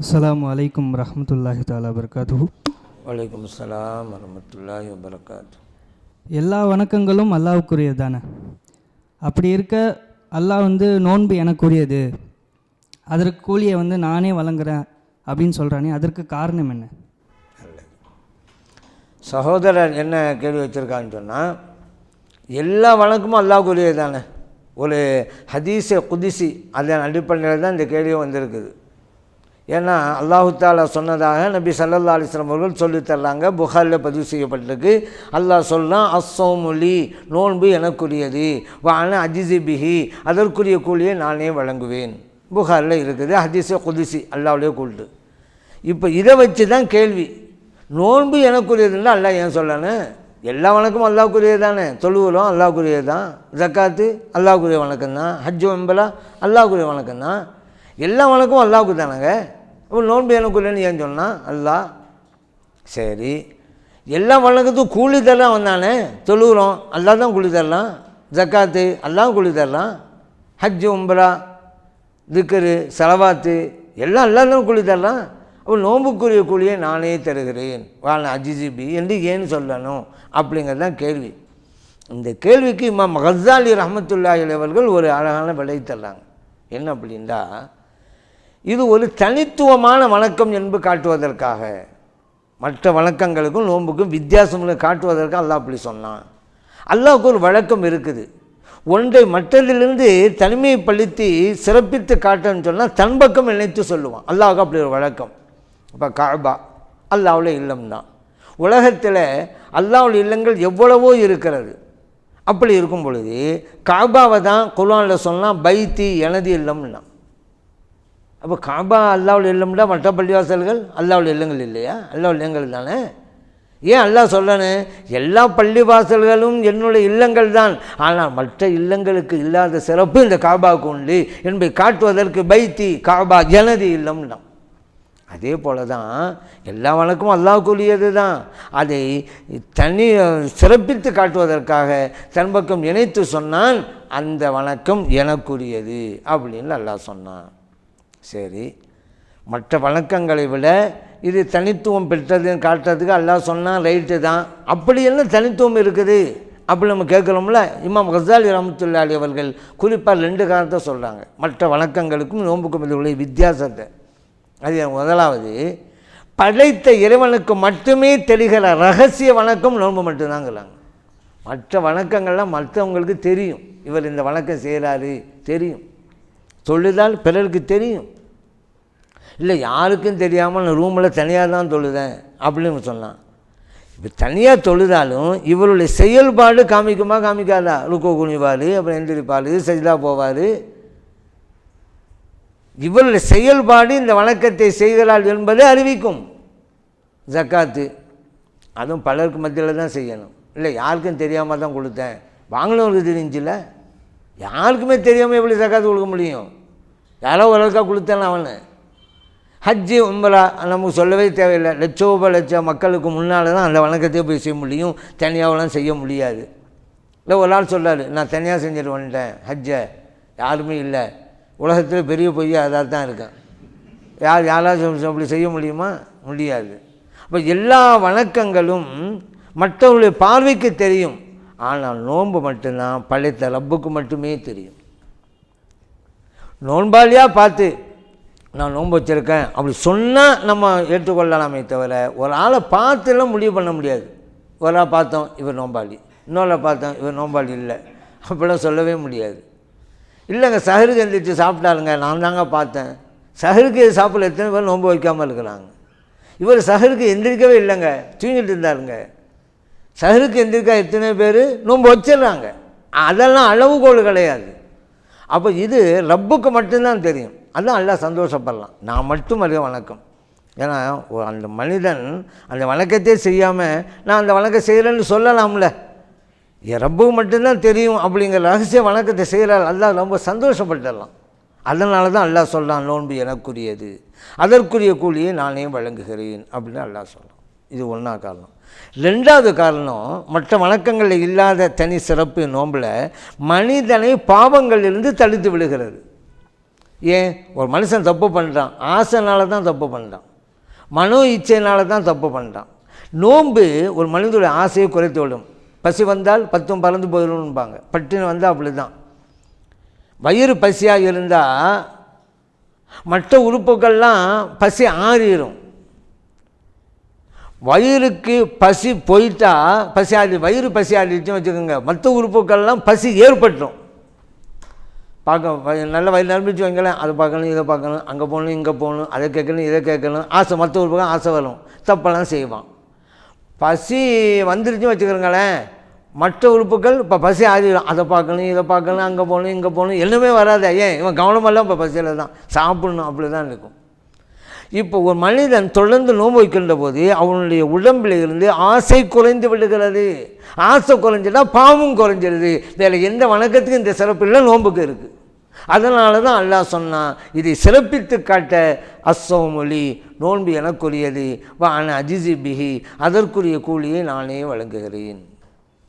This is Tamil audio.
அஸ்ஸலாமு அலைக்கும் ரஹ்மத்துல்லாஹி தாலா வபரகாத்துஹு வலைக்கம் அஸ்ஸலாம் வரமத்துல்லாஹி வபரகாத்து எல்லா வணக்கங்களும் அல்லாஹ்வுக்குரியது தானே அப்படி இருக்க அல்லாஹ் வந்து நோன்பு எனக்குரியது. அதற்கு கூலியை வந்து நானே வழங்குறேன் அப்படின்னு சொல்கிறானே அதற்கு காரணம் என்ன? சகோதரர் என்ன கேள்வி வச்சுருக்கான்னு சொன்னால் எல்லா வணக்கமும் அல்லாஹ்க்குரியது தானே ஒரு ஹதீஸ குதிசி அதன் அடிப்படையில் தான் இந்த கேள்வி வந்திருக்குது. ஏன்னா அல்லாஹு தாலா சொன்னதாக நபி சல்லல்லா அலிஸ்லாம் அவர்கள் சொல்லித்தர்றாங்க புகாரில் பதிவு செய்யப்பட்டிருக்கு. அல்லாஹ் சொல்கிறான் அஸ்ஸோமுலி நோன்பு எனக்குரியது. வான அஜிசி பிஹி அதற்குரிய கூலியை நானே வழங்குவேன். புகாரில் இருக்குது ஹதீஸ குதிசி அல்லாவுடைய கூட்டு இப்போ இதை வச்சு தான் கேள்வி. நோன்பு எனக்குரியதுன்னு அல்லாஹ் ஏன் சொல்லணும் எல்லா வணக்கமும் அல்லாஹ்க்குரியது தானே. தொழுவலும் அல்லாஹ்க்குரியது தான். ஜக்காத்து அல்லாஹ்க்குரிய வணக்கம் தான் ஹஜ்ஜு வெம்பலா அல்லாஹ்க்குரிய வணக்கம் தான் எல்லா வணக்கமும் அல்லாஹ்க்கு தானேங்க. அப்போ நோன்பு எனக்குரியன்னு ஏன் சொன்னான் அல்லாஹ் சரி எல்லா வணக்கத்துக்கும் கூலி தரலாம் வந்தானே தொழுகிறோம் அல்லா தான் கூலி தரலாம் ஜக்காத்து எல்லாம் கூலி தரலாம் ஹஜ்ஜு உம்ரா திக்கரு செலவாத்து எல்லாம் எல்லாம் தான் கூலி தரலாம் அப்போ நோம்புக்குரிய கூலியை நானே தருகிறேன். வாழ அஜிஜிபி என்று ஏன்னு சொல்லணும்? அப்படிங்கிறது தான் கேள்வி. இந்த கேள்விக்கு இம்மா கசாலி ரஹமத்துல்லாஹி அவர்கள் ஒரு அழகான விலை தர்றாங்க. என்ன அப்படின்னா இது ஒரு தனித்துவமான வணக்கம் என்பது காட்டுவதற்காக. மற்ற வணக்கங்களுக்கும் நோன்புக்கும் வித்தியாசங்களை காட்டுவதற்கு அல்லாஹ் அப்படி சொன்னான். அல்லாவுக்கு ஒரு வழக்கம் இருக்குது. ஒன்றை மற்றதிலிருந்து தனிமைப்படுத்தி சிறப்பித்து காட்டன்னு சொன்னால் தன் பக்கம் நினைத்து சொல்லுவான். அல்லாவுக்கு அப்படி ஒரு வழக்கம். இப்போ காபா அல்லாவுடைய இல்லம் தான். உலகத்தில் அல்லாவுடைய இல்லங்கள் எவ்வளவோ இருக்கிறது. அப்படி இருக்கும் பொழுது காபாவை தான் குர்வானில் சொன்னால் பைத்தி எனது இல்லம்னா. அப்போ காபா அல்லாவுடைய இல்லம்னா மற்ற பள்ளிவாசல்கள் அல்லாவுடைய இல்லங்கள் இல்லையா? அல்லாவுடைய இல்லங்கள் தானே? ஏன் அல்லாஹ் சொல்லணும் எல்லா பள்ளிவாசல்களும் என்னுடைய இல்லங்கள் தான். ஆனால் மற்ற இல்லங்களுக்கு இல்லாத சிறப்பு இந்த காபாவுக்கு உண்டு. என்பதை காட்டுவதற்கு பைத்தி காபா ஜனதி இல்லம்னா அதே போல தான் எல்லா வணக்கமும் அல்லாவுக்குரியது தான். அதை தனி சிறப்பித்து காட்டுவதற்காக தன் பக்கம் இணைத்து சொன்னான் அந்த வணக்கம் எனக்குரியது அப்படின்னு அல்லாஹ் சொன்னான். சரி. மற்ற வணக்கங்களை விட இது தனித்துவம் பெற்றதுன்னு காட்டுறதுக்கு எல்லாம் சொன்னான் ரைட்டு தான். அப்படி தனித்துவம் இருக்குது? அப்படி நம்ம கேட்குறோம்ல? இமாம் ஹசாலி ரமத்துல்லாலி அவர்கள் குறிப்பாக ரெண்டு காரணத்தை சொல்கிறாங்க மற்ற வணக்கங்களுக்கும் நோன்புக்கும் உள்ள வித்தியாசத்தை. அது முதலாவது படைத்த இறைவனுக்கு மட்டுமே தெரிகிற ரகசிய வணக்கம் நோன்பு மட்டும்தாங்கிறாங்க. மற்ற வணக்கங்கள்லாம் மற்றவங்களுக்கு தெரியும். இவர் இந்த வணக்கம் செய்கிறாரு தெரியும். தொழுதால் பிறருக்கு தெரியும். இல்லை யாருக்கும் தெரியாமல் நான் ரூமில் தனியாக தான் தொழுதேன் அப்படின்னு சொன்னான். இப்போ தனியாக தொழுதாலும் இவருடைய செயல்பாடு காமிக்குமா காமிக்காதா? ருக்கோ குனிவார் அப்புறம் எந்திரிப்பார் சஜிதா போவார். இவருடைய செயல்பாடு இந்த வணக்கத்தை செய்கிறாள் என்பதை அறிவிக்கும். ஜக்காத்து. அதுவும் பலருக்கு மத்தியில் தான் செய்யணும். இல்லை யாருக்கும் தெரியாமல் தான் கொடுத்தேன். வாங்கினவருக்கு தெரிஞ்சில்ல யாருக்குமே தெரியாமல் எப்படி சக்காத்து கொடுக்க முடியும்? யாரோ ஓரளவுக்காக கொடுத்தேன் அவனை. ஹஜ்ஜு உம்பலா நமக்கு சொல்லவே தேவையில்லை. லட்சோப லட்சம் மக்களுக்கு முன்னால் தான் அந்த வணக்கத்தையே போய் செய்ய முடியும். தனியாகலாம் செய்ய முடியாது. இல்லை ஒரு ஆள் சொல்லார் நான் தனியாக செஞ்சுட்டு வந்துட்டேன் ஹஜ்ஜை. யாருமே இல்லை. உலகத்தில் பெரிய பொய்யா அதாக தான் இருக்கேன். யார் யாராச்சும் அப்படி செய்ய முடியுமா? முடியாது. அப்போ எல்லா வணக்கங்களும் மற்றவர்களுடைய பார்வைக்கு தெரியும். ஆனால் நோன்பு மட்டும்தான் பழைத்த ரப்புக்கு மட்டுமே தெரியும். நோன்பாளியாக பார்த்து நான் நோன்பு வச்சுருக்கேன். அப்படி சொன்னால் நம்ம ஏற்றுக்கொள்ளலாமே தவிர ஒரு ஆளை பார்த்துலாம் முடிவு பண்ண முடியாது. ஒரு ஆள் பார்த்தோம் இவர் நோம்பாளி இன்னொரு பார்த்தோம் இவர் நோம்பாளி இல்லை. அப்படிலாம் சொல்லவே முடியாது. இல்லைங்க சஹருக்கு எந்திரிச்சு சாப்பிட்டாருங்க நான் தாங்க பார்த்தேன். சஹருக்கு சாப்பிட எத்தனை பேர் நோன்பு வைக்காமல் இருக்கிறாங்க? இவர் சஹருக்கு எந்திரிக்கவே இல்லைங்க தூங்கிட்டு இருந்தாருங்க. சஹருக்கு எந்திரிக்கா எத்தனை பேர்? நோன்பு வச்சிடுறாங்க. அதெல்லாம் அளவுகோல் கிடையாது. அப்போ இது ரப்புக்கு மட்டும்தான் தெரியும். அதான் நல்லா சந்தோஷப்படலாம். நான் மட்டும் அதிக வணக்கம். ஏன்னா அந்த மனிதன் அந்த வணக்கத்தையே செய்யாமல் நான் அந்த வணக்கம் செய்கிறேன்னு சொல்லலாம்ல. என் ரப்புக்கு மட்டும்தான் தெரியும் அப்படிங்கிற ரகசிய வணக்கத்தை செய்கிறார் அல்லாஹ் ரொம்ப சந்தோஷப்பட்டுடலாம். அதனால தான் அல்லாஹ் சொல்கிறான் நோன்பு எனக்குரியது. அதற்குரிய கூலியை நானே வழங்குகிறேன் அப்படின்னு அல்லாஹ் சொல்கிறான் இது ஒன்றா காரணம். ரெண்டாவது காரணம் மற்ற வணக்கங்களில் இல்லாத தனி சிறப்பு நோம்பில் மனிதனை பாவங்களிலிருந்து தடுத்து விடுகிறது. ஏன்? ஒரு மனுஷன் தப்பு பண்ணுறான் ஆசைனால தான் தப்பு பண்ணுறான் மனோ இச்சையினால தான் தப்பு பண்ணுறான் நோன்பு ஒரு மனிதனுடைய ஆசையை குறைத்து விடும். பசி வந்தால் பத்தும் பறந்து போயிடும்பாங்க. பட்டினி வந்தால் அப்படி தான் வயிறு பசியாக இருந்தால் மற்ற உறுப்புகள்லாம் பசி ஆறிடும் வயிறுக்கு பசி போயிட்டா பசி ஆடி வயிறு பசி ஆடிடுச்சுன்னு வச்சுக்கோங்க. மற்ற உறுப்புகள்லாம் பசி ஏற்பட்டுரும். பார்க்க நல்ல வயிறு நிரம்பிச்சு வைங்களேன். அதை பார்க்கணும் இதை பார்க்கணும் அங்கே போகணும் இங்கே போகணும் அதை கேட்கணும் இதை கேட்கணும். ஆசை மற்ற உறுப்புகள் ஆசை வரும். தப்பெல்லாம் செய்வான். பசி வந்துருச்சுன்னு வச்சுக்கிறோங்களேன் மற்ற உறுப்புகள் இப்போ பசி ஆதிடும் அதை பார்க்கணும் இதை பார்க்கணும் அங்கே போகணும் இங்கே போகணும் எல்லாமே வராது. ஏன் இவன் கவனமெல்லாம் இப்போ பசியில் தான். சாப்பிடணும் அப்படி தான் இருக்கும். இப்போ ஒரு மனிதன் தொடர்ந்து நோன்பு வைக்கின்ற போது அவனுடைய உடம்பில் இருந்து ஆசை குறைந்து விடுகிறது. ஆசை குறைஞ்சிட்டா பாவம் குறைஞ்சிருது. வேறு எந்த வணக்கத்துக்கும் இந்த சிறப்பு இல்லை நோன்புக்கு இருக்குது அதனால தான் அல்லாஹ் சொன்னான் இதை சிறப்பித்து காட்ட மொழி நோன்பு எனக்குரியது. வா அஜிசி பிகி அதற்குரிய கூலியை நானே வழங்குகிறேன்.